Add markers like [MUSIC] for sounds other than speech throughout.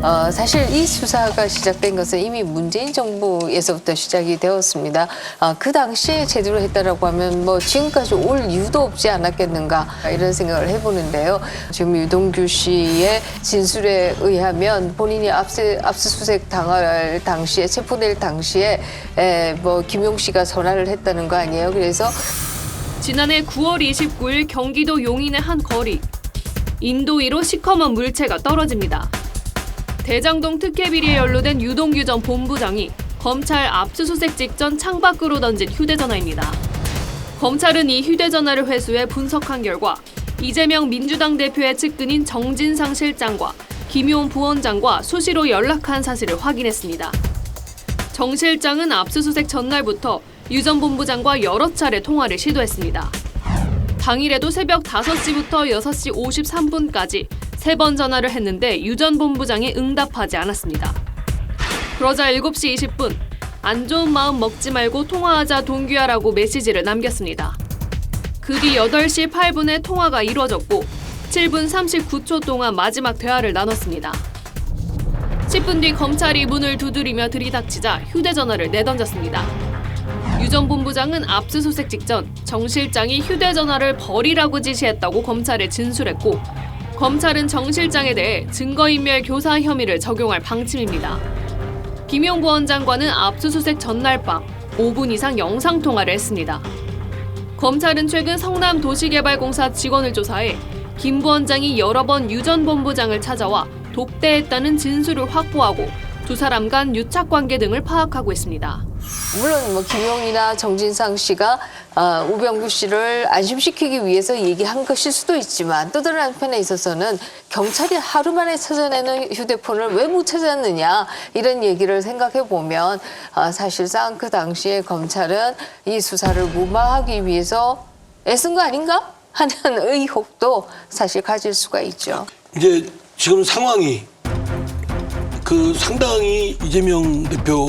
어, 사실 이 수사가 시작된 것은 이미 문재인 정부에서부터 시작이 되었습니다. 아, 그 당시에 제대로 했다라고 하면 뭐 지금까지 올 이유도 없지 않았겠는가 이런 생각을 해보는데요. 지금 유동규 씨의 진술에 의하면 본인이 압수, 압수수색 당할 당시에 체포될 당시에 에, 뭐 김용 씨가 전화를 했다는 거 아니에요. 그래서 지난해 9월 29일 경기도 용인의 한 거리. 인도 위로 시커먼 물체가 떨어집니다. 대장동 특혜 비리에 연루된 유동규 전 본부장이 검찰 압수수색 직전 창밖으로 던진 휴대전화입니다. 검찰은 이 휴대전화를 회수해 분석한 결과 이재명 민주당 대표의 측근인 정진상 실장과 김용 부원장과 수시로 연락한 사실을 확인했습니다. 정 실장은 압수수색 전날부터 유 전 본부장과 여러 차례 통화를 시도했습니다. 당일에도 새벽 5시부터 6시 53분까지 세 번 전화를 했는데 유 전 본부장이 응답하지 않았습니다. 그러자 7시 20분 안 좋은 마음 먹지 말고 통화하자 동규야라고 메시지를 남겼습니다. 그 뒤 8시 8분에 통화가 이루어졌고 7분 39초 동안 마지막 대화를 나눴습니다. 10분 뒤 검찰이 문을 두드리며 들이닥치자 휴대전화를 내던졌습니다. 유 전 본부장은 압수수색 직전 정 실장이 휴대전화를 버리라고 지시했다고 검찰에 진술했고 검찰은 정 실장에 대해 증거인멸 교사 혐의를 적용할 방침입니다. 김용 부원장과는 압수수색 전날 밤 5분 이상 영상통화를 했습니다. 검찰은 최근 성남 도시개발공사 직원을 조사해 김 부원장이 여러 번 유 전 본부장을 찾아와 독대했다는 진술을 확보하고 두 사람 간 유착 관계 등을 파악하고 있습니다. 물론 뭐 김용이나 정진상 씨가 어, 우병구 씨를 안심시키기 위해서 얘기한 것일 수도 있지만 또 다른 한편에 있어서는 경찰이 하루 만에 찾아내는 휴대폰을 왜 못 찾았느냐 이런 얘기를 생각해 보면 어, 사실상 그 당시에 검찰은 이 수사를 무마하기 위해서 애쓴 거 아닌가 하는 [LAUGHS] 의혹도 사실 가질 수가 있죠. 이제 지금 상황이 그 상당히 이재명 대표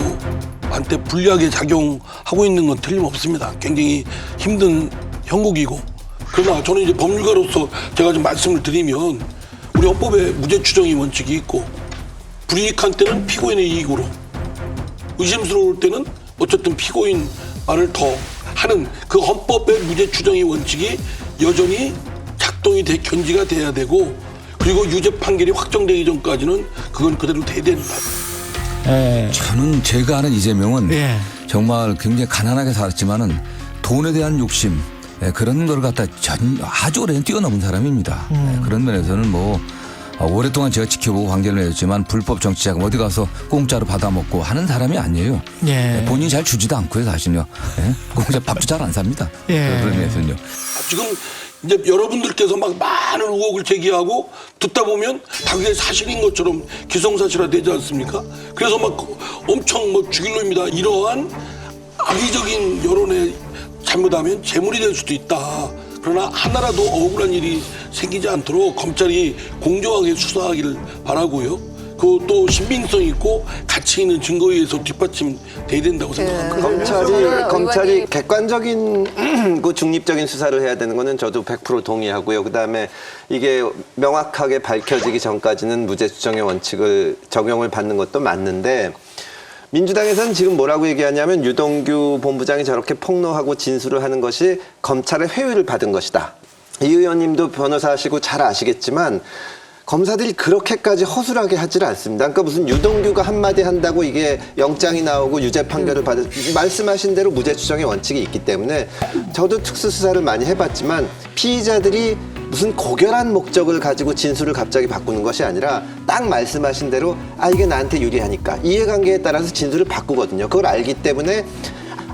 한테 불리하게 작용하고 있는 건 틀림없습니다. 굉장히 힘든 형국이고 그러나 저는 이제 법률가로서 제가 좀 말씀을 드리면 우리 헌법에 무죄 추정의 원칙이 있고 불이익한 때는 피고인의 이익으로 의심스러울 때는 어쨌든 피고인 말을 더 하는 그 헌법의 무죄 추정의 원칙이 여전히 작동이 돼 견지가 돼야 되고 그리고 유죄 판결이 확정되기 전까지는 그건 그대로 돼야 된다. 예. 저는 제가 아는 이재명은 예. 정말 굉장히 가난하게 살았지만은 돈에 대한 욕심 예, 그런 걸 갖다 전 아주 오래 뛰어넘은 사람입니다. 예, 그런 면에서는 뭐 어, 오랫동안 제가 지켜보고 관계를 맺었지만 불법 정치자금 어디 가서 공짜로 받아먹고 하는 사람이 아니에요. 예. 예, 본인이 잘 주지도 않고요, 사실요. 예? 공짜 밥도 잘 안 삽니다. 예. 그런 면에서는요. 지금 이제 여러분들께서 막 많은 의혹을 제기하고 듣다 보면 다 그게 사실인 것처럼 기성사실화 되지 않습니까? 그래서 막 엄청 뭐 죽일 놈이다 이러한 악의적인 여론에 잘못하면 재물이 될 수도 있다. 그러나 하나라도 억울한 일이 생기지 않도록 검찰이 공정하게 수사하기를 바라고요. 그또 신빙성 있고 가치 있는 증거에 의해서 뒷받침돼야 된다고 생각합니다. 검찰이 그래서 검찰이 의원이 객관적인 [CLEARS THROAT] 그 중립적인 수사를 해야 되는 거는 저도 100% 동의하고요. 그다음에 이게 명확하게 밝혀지기 전까지는 무죄 추정의 원칙을 적용을 받는 것도 맞는데 민주당에서는 지금 뭐라고 얘기하냐면 유동규 본부장이 저렇게 폭로하고 진술을 하는 것이 검찰의 회유를 받은 것이다. 이 의원님도 변호사시고 잘 아시겠지만 검사들이 그렇게까지 허술하게 하질 않습니다. 그러니까 무슨 유동규가 한마디 한다고 이게 영장이 나오고 유죄 판결을 받을 말씀하신 대로 무죄 추정의 원칙이 있기 때문에 저도 특수 수사를 많이 해봤지만 피의자들이 무슨 고결한 목적을 가지고 진술을 갑자기 바꾸는 것이 아니라 딱 말씀하신 대로 아 이게 나한테 유리하니까 이해관계에 따라서 진술을 바꾸거든요. 그걸 알기 때문에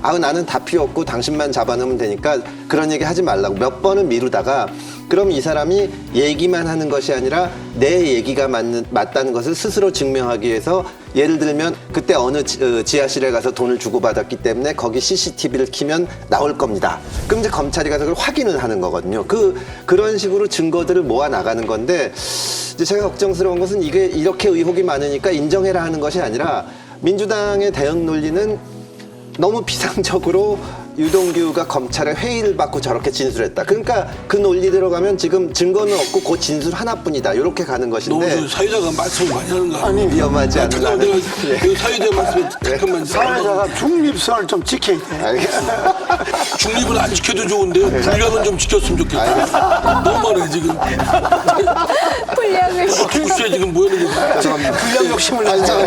아 나는 다 필요 없고 당신만 잡아놓으면 되니까 그런 얘기 하지 말라고 몇 번을 미루다가 그럼 이 사람이 얘기만 하는 것이 아니라 내 얘기가 맞는, 맞다는 것을 스스로 증명하기 위해서 예를 들면 그때 어느 지, 어, 지하실에 가서 돈을 주고받았기 때문에 거기 CCTV를 키면 나올 겁니다. 그럼 이제 검찰이 가서 그걸 확인을 하는 거거든요. 그 그런 식으로 증거들을 모아 나가는 건데 이제 제가 걱정스러운 것은 이게 이렇게 의혹이 많으니까 인정해라 하는 것이 아니라 민주당의 대응 논리는 너무 비상적으로 유동규가 검찰의 회의를 받고 저렇게 진술했다. 그러니까 그 논리 들어가면 지금 증거는 없고 그 진술 하나뿐이다. 이렇게 가는 너무 것인데 저 사회자가 말씀을 많이 하는 거 아니에요? 위험하지 않나. 잠깐 내가 그 사회자 말씀에 잠깐만 사회자가 중립성을 좀 지켜야 돼. 알겠습니다. 중립은 안 지켜도 좋은데요. 분량은 좀 지켰으면 좋겠어요. 너무 많아요 지금. 분량을 주시에 지금 모여있는 게 죄송합니다. 불량 욕심을 내서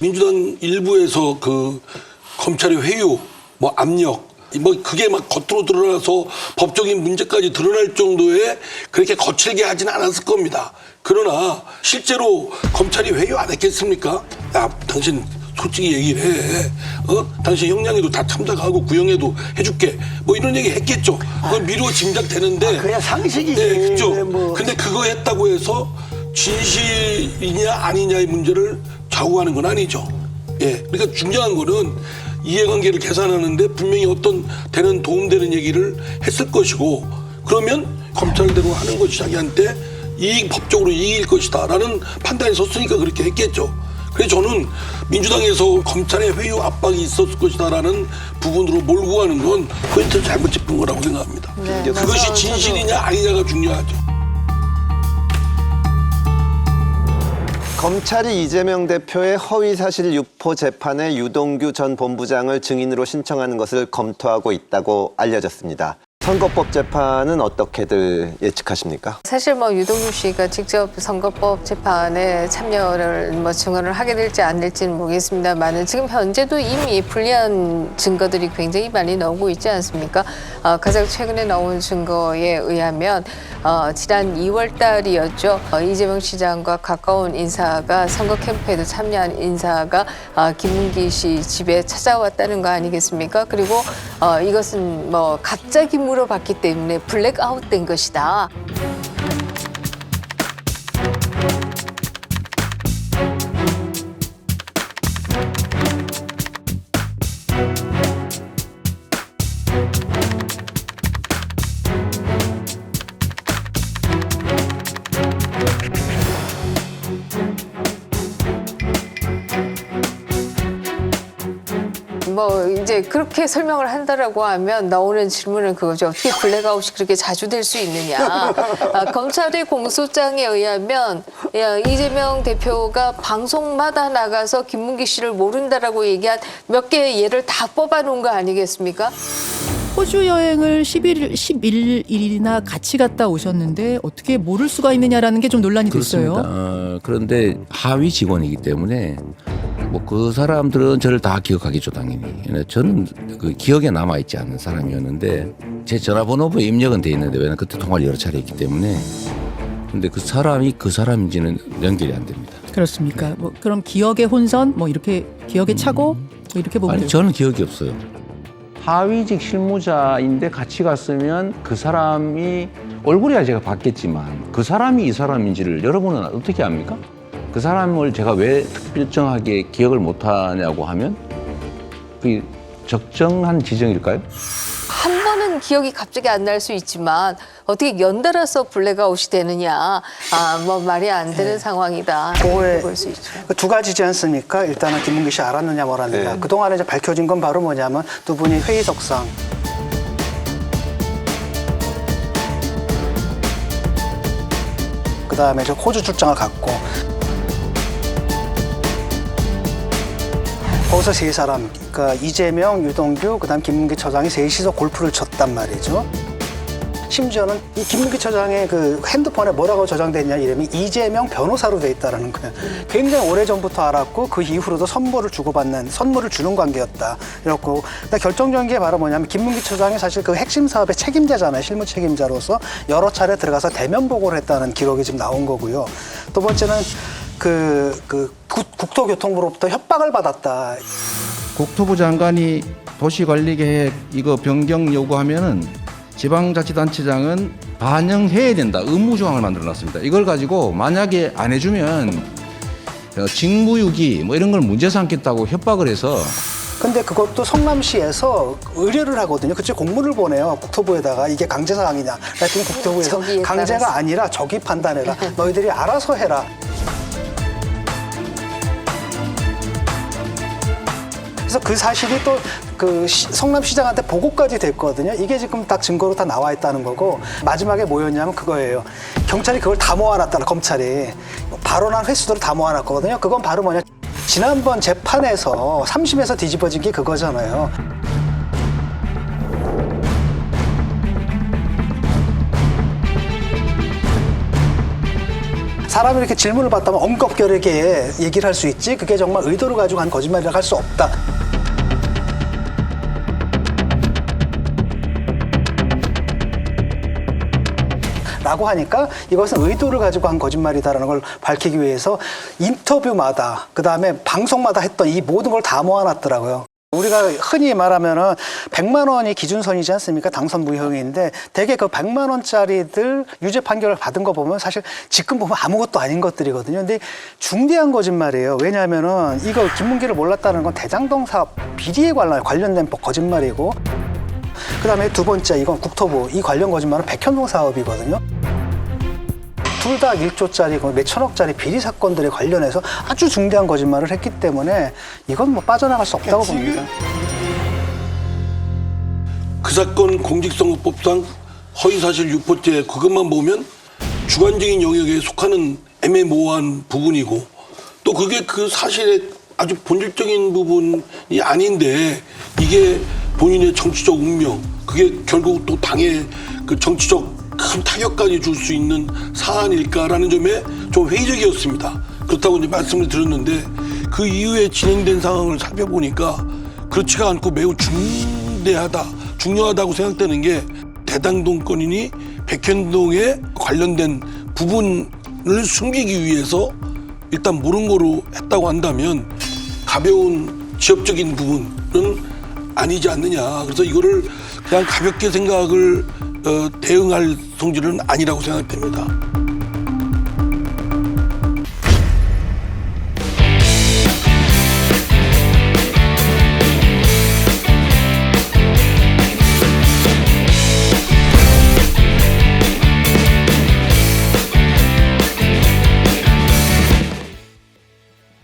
민주당 일부에서 그 검찰의 회유, 뭐 압력, 뭐 그게 막 겉으로 드러나서 법적인 문제까지 드러날 정도의 그렇게 거칠게 하진 않았을 겁니다. 그러나 실제로 검찰이 회유 안 했겠습니까? 야, 당신 솔직히 얘기를 해. 어? 당신 형량에도 다 참작하고 구형에도 해줄게. 뭐 이런 얘기 했겠죠. 그건 미루어 짐작되는데. 그냥 상식이지. 네, 그죠. 뭐. 근데 그거 했다고 해서 진실이냐 아니냐의 문제를 좌우하는 건 아니죠. 예. 그러니까 중요한 거는 이해관계를 계산하는데 분명히 어떤 되는 도움되는 얘기를 했을 것이고 그러면 검찰대로 하는 것이 자기한테 이익 법적으로 이익일 것이다라는 판단이 섰으니까 그렇게 했겠죠. 그래서 저는 민주당에서 검찰의 회유 압박이 있었을 것이다라는 부분으로 몰고 가는 건 포인트를 잘못 짚은 거라고 생각합니다. 네, 그것이. 진실이냐 아니냐가 중요하죠. 검찰이 이재명 대표의 허위 사실 유포 재판에 유동규 전 본부장을 증인으로 신청하는 것을 검토하고 있다고 알려졌습니다. 선거법 재판은 어떻게들 예측하십니까? 사실 뭐 유동규 씨가 직접 선거법 재판에 참여를 뭐 증언을 하게 될지 안 될지는 모르겠습니다만은 지금 현재도 이미 불리한 증거들이 굉장히 많이 나오고 있지 않습니까? 어, 가장 최근에 나온 증거에 의하면 어, 지난 2월 달이었죠. 어, 이재명 시장과 가까운 인사가 선거 캠프에도 참여한 인사가 어, 김문기 씨 집에 찾아왔다는 거 아니겠습니까? 그리고 어, 이것은 뭐 갑자기 물어봤기 때문에 블랙아웃 된 것이다. 뭐 이제 그렇게 설명을 한다라고 하면 나오는 질문은 그거죠. 어떻게 블랙아웃이 그렇게 자주 될 수 있느냐. 아, 검찰의 공소장에 의하면 야, 이재명 대표가 방송마다 나가서 김문기 씨를 모른다라고 얘기한 몇 개의 예를 다 뽑아놓은 거 아니겠습니까? 호주 여행을 11일, 11일이나 같이 갔다 오셨는데 어떻게 모를 수가 있느냐라는 게 좀 논란이 됐어요. 그렇습니다. 어, 그런데 하위 직원이기 때문에 뭐 그 사람들은 저를 다 기억하겠죠 당연히. 저는 그 기억에 남아 있지 않는 사람이었는데 제 전화번호부에 입력은 돼 있는데 왜냐면 그때 통화를 여러 차례 했기 때문에. 근데 그 사람이 그 사람인지는 연결이 안 됩니다. 그렇습니까? 뭐 그럼 기억의 혼선, 뭐 이렇게 기억의 착오, 뭐 이렇게 보면 아니 돼요. 저는 기억이 없어요. 하위직 실무자인데 같이 갔으면 그 사람이 얼굴이야 제가 봤겠지만 그 사람이 이 사람인지를 여러분은 어떻게 압니까? 그 사람을 제가 왜 특별정하게 기억을 못하냐고 하면 그 적정한 지정일까요? 한 번은 기억이 갑자기 안 날 수 있지만 어떻게 연달아서 블랙아웃이 되느냐. 아, 뭐 말이 안 되는 상황이다. 그거에 볼수 있죠. 그두 가지지 않습니까? 일단은 김문기 씨 알았느냐 말았느냐. 네. 그동안에 이제 밝혀진 건 바로 뭐냐면 두 분이 회의석상 그다음에 저 호주 출장을 갔고 거기서 세 사람, 그러니까 이재명, 유동규, 그다음 김문기 처장이 셋이서 골프를 쳤단 말이죠. 심지어는 이 김문기 처장의 그 핸드폰에 뭐라고 저장돼 있냐 이름이 이재명 변호사로 돼 있다라는 거예요. 굉장히 오래 전부터 알았고 그 이후로도 선물을 주고받는 선물을 주는 관계였다. 이렇고 근데 결정적인 게 바로 뭐냐면 김문기 처장이 사실 그 핵심 사업의 책임자잖아요. 실무 책임자로서 여러 차례 들어가서 대면 보고를 했다는 기록이 지금 나온 거고요. 두 번째는 그, 그 국- 국토교통부로부터 협박을 받았다. 국토부 장관이 도시관리계획 이거 변경 요구하면은 지방자치단체장은 반영해야 된다 의무 조항을 만들어 놨습니다. 이걸 가지고 만약에 안 해주면 어, 직무유기 뭐 이런 걸 문제 삼겠다고 협박을 해서 근데 그것도 성남시에서 의뢰를 하거든요. 그쪽 공문을 보내요. 국토부에다가 이게 강제 사항이냐. 그랬더니 국토부에서 강제가 따라서. 아니라 저기 판단해라. [LAUGHS] 너희들이 알아서 해라. 그래서 그 사실이 또 그 성남시장한테 보고까지 됐거든요. 이게 지금 딱 증거로 다 나와 있다는 거고 마지막에 뭐였냐면 그거예요. 경찰이 그걸 다 모아놨다는 검찰이 발언한 횟수들을 다 모아놨거든요. 그건 바로 뭐냐. 지난번 재판에서 3심에서 뒤집어진 게 그거잖아요. 사람이 이렇게 질문을 받다면 엉겁결하게 얘기를 할 수 있지 그게 정말 의도를 가지고 한 거짓말이라 할 수 없다. 라고 하니까 이것은 의도를 가지고 한 거짓말이다라는 걸 밝히기 위해서 인터뷰마다 그다음에 방송마다 했던 이 모든 걸 다 모아놨더라고요. 우리가 흔히 말하면은 100만 원이 기준선이지 않습니까? 당선 무효인데 대개 그 100만 원짜리들 유죄 판결을 받은 거 보면 사실 지금 보면 아무것도 아닌 것들이거든요. 근데 중대한 거짓말이에요. 왜냐하면은 이거 김문기를 몰랐다는 건 대장동 사업 비리에 관련 관련된 거짓말이고 그다음에 두 번째 이건 국토부 이 관련 거짓말은 백현동 사업이거든요. 둘 다 1조짜리 그 몇천억짜리 비리 사건들에 관련해서 아주 중대한 거짓말을 했기 때문에 이건 뭐 빠져나갈 수 없다고 봅니다. 그 사건 공직선거법상 허위사실 유포죄 그것만 보면 주관적인 영역에 속하는 애매모호한 부분이고 또 그게 그 사실의 아주 본질적인 부분이 아닌데 이게 본인의 정치적 운명 그게 결국 또 당의 그 정치적 큰 타격까지 줄 수 있는 사안일까라는 점에 좀 회의적이었습니다. 그렇다고 이제 말씀을 드렸는데 그 이후에 진행된 상황을 살펴보니까 그렇지가 않고 매우 중대하다, 중요하다고 생각되는 게 대당동 건이니 백현동에 관련된 부분을 숨기기 위해서 일단 모른 거로 했다고 한다면 가벼운 지엽적인 부분은 아니지 않느냐. 그래서 이거를 그냥 가볍게 생각을 어, 대응할 성질은 아니라고 생각됩니다.